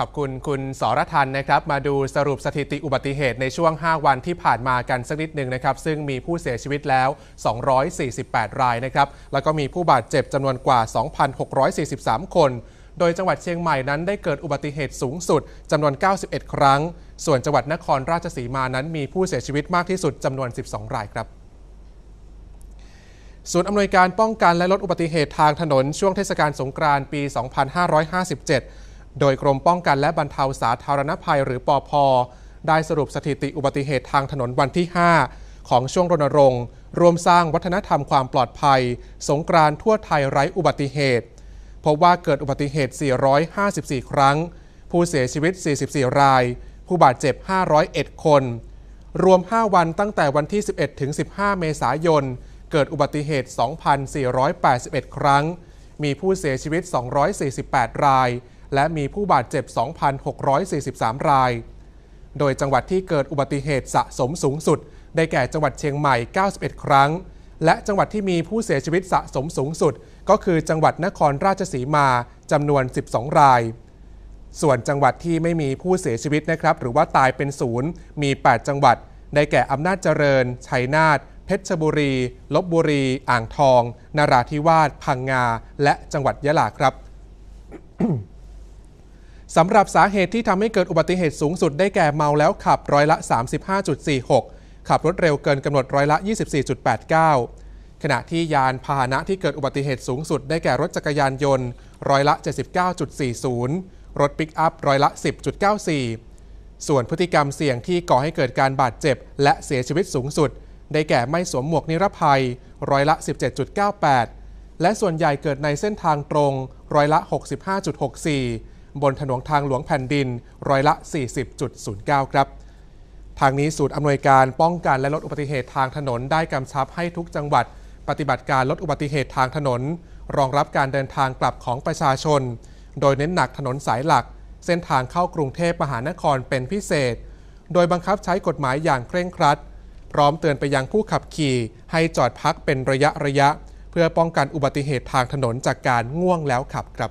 ขอบคุณคุณสรทันนะครับ มาดูสรุปสถิติอุบัติเหตุในช่วง 5 วันที่ผ่านมากันสักนิดหนึ่งนะครับ ซึ่งมีผู้เสียชีวิตแล้ว 248 รายนะครับ แล้วก็มีผู้บาดเจ็บจำนวนกว่า 2,643 คน โดยจังหวัดเชียงใหม่นั้นได้เกิดอุบัติเหตุสูงสุดจำนวน 91 ครั้ง ส่วนจังหวัดนครราชสีมานั้นมีผู้เสียชีวิตมากที่สุดจำนวน 12 รายครับศูนย์อำนวยการป้องกันและลดอุบัติเหตุทางถนนช่วงเทศกาลสงกรานต์ปี 2557 โดยกรมป้องกันและบรรเทาสาธารณภัยหรือปอพได้สรุปสถิติอุบัติเหตุทางถนนวันที่ 5 ของช่วงรณรงค์รวมสร้างวัฒนธรรมความปลอดภัย สงกรานต์ทั่วไทยไร้อุบัติเหตุพบว่าเกิดอุบัติเหตุ 454 ครั้ง ผู้เสียชีวิต 44 ราย ผู้บาดเจ็บ 501 คน รวม 5 วันตั้งแต่วันที่ 11 ถึง 15 เมษายน เกิดอุบัติเหตุ 2,481 ครั้ง มีผู้เสียชีวิต 248 ราย และมีผู้บาดเจ็บ 2,643 ราย โดยจังหวัดที่เกิดอุบัติเหตุสะสมสูงสุด ได้แก่จังหวัดเชียงใหม่ 91 ครั้ง และจังหวัดที่มีผู้เสียชีวิตสะสมสูงสุด ก็คือจังหวัดนครราชสีมาจำนวน 12 ราย ส่วนจังหวัดที่ไม่มีผู้เสียชีวิตนะครับ หรือว่าตายเป็นศูนย์มี 8 จังหวัด ได้แก่อำนาจเจริญ ชัยนาทเพชรบุรี ลบบุรี อ่างทองนาราธิวาส พังงา และจังหวัดยะลาครับ สำหรับสาเหตุที่ทำให้เกิดอุบัติเหตุสูงสุดได้แก่เมาแล้วขับร้อยละ 35.46 ขับรถเร็วเกินกำหนดร้อยละ 24.89 ขณะที่ยานพาหนะที่เกิดอุบัติเหตุสูงสุดได้แก่รถจักรยานยนต์ร้อยละ 79.40 รถปิกอัพร้อยละ 10.94 ส่วนพฤติกรรมเสี่ยงที่ก่อให้เกิดการบาดเจ็บ และเสียชีวิตสูงสุด ได้แก่ไม่สวมหมวกนิรภัยร้อยละ 17.98 และส่วนใหญ่เกิดในเส้นทางตรงร้อยละ 65.64 บนถนนทางหลวงแผ่นดินร้อยละ 40.09 ครับ ทางนี้ศูนย์อำนวยการป้องกันและลดอุบัติเหตุทางถนนได้กำชับให้ทุกจังหวัด ปฏิบัติการลดอุบัติเหตุทางถนน รองรับการเดินทางกลับของประชาชน โดยเน้นหนักถนนสายหลัก เส้นทางเข้ากรุงเทพมหานครเป็นพิเศษ โดยบังคับใช้กฎหมายอย่างเคร่งครัด พร้อมเตือนไปยังผู้ขับขี่ ให้จอดพักเป็นระยะระยะ เพื่อป้องกันอุบัติเหตุทางถนนจากการง่วงแล้วขับครับ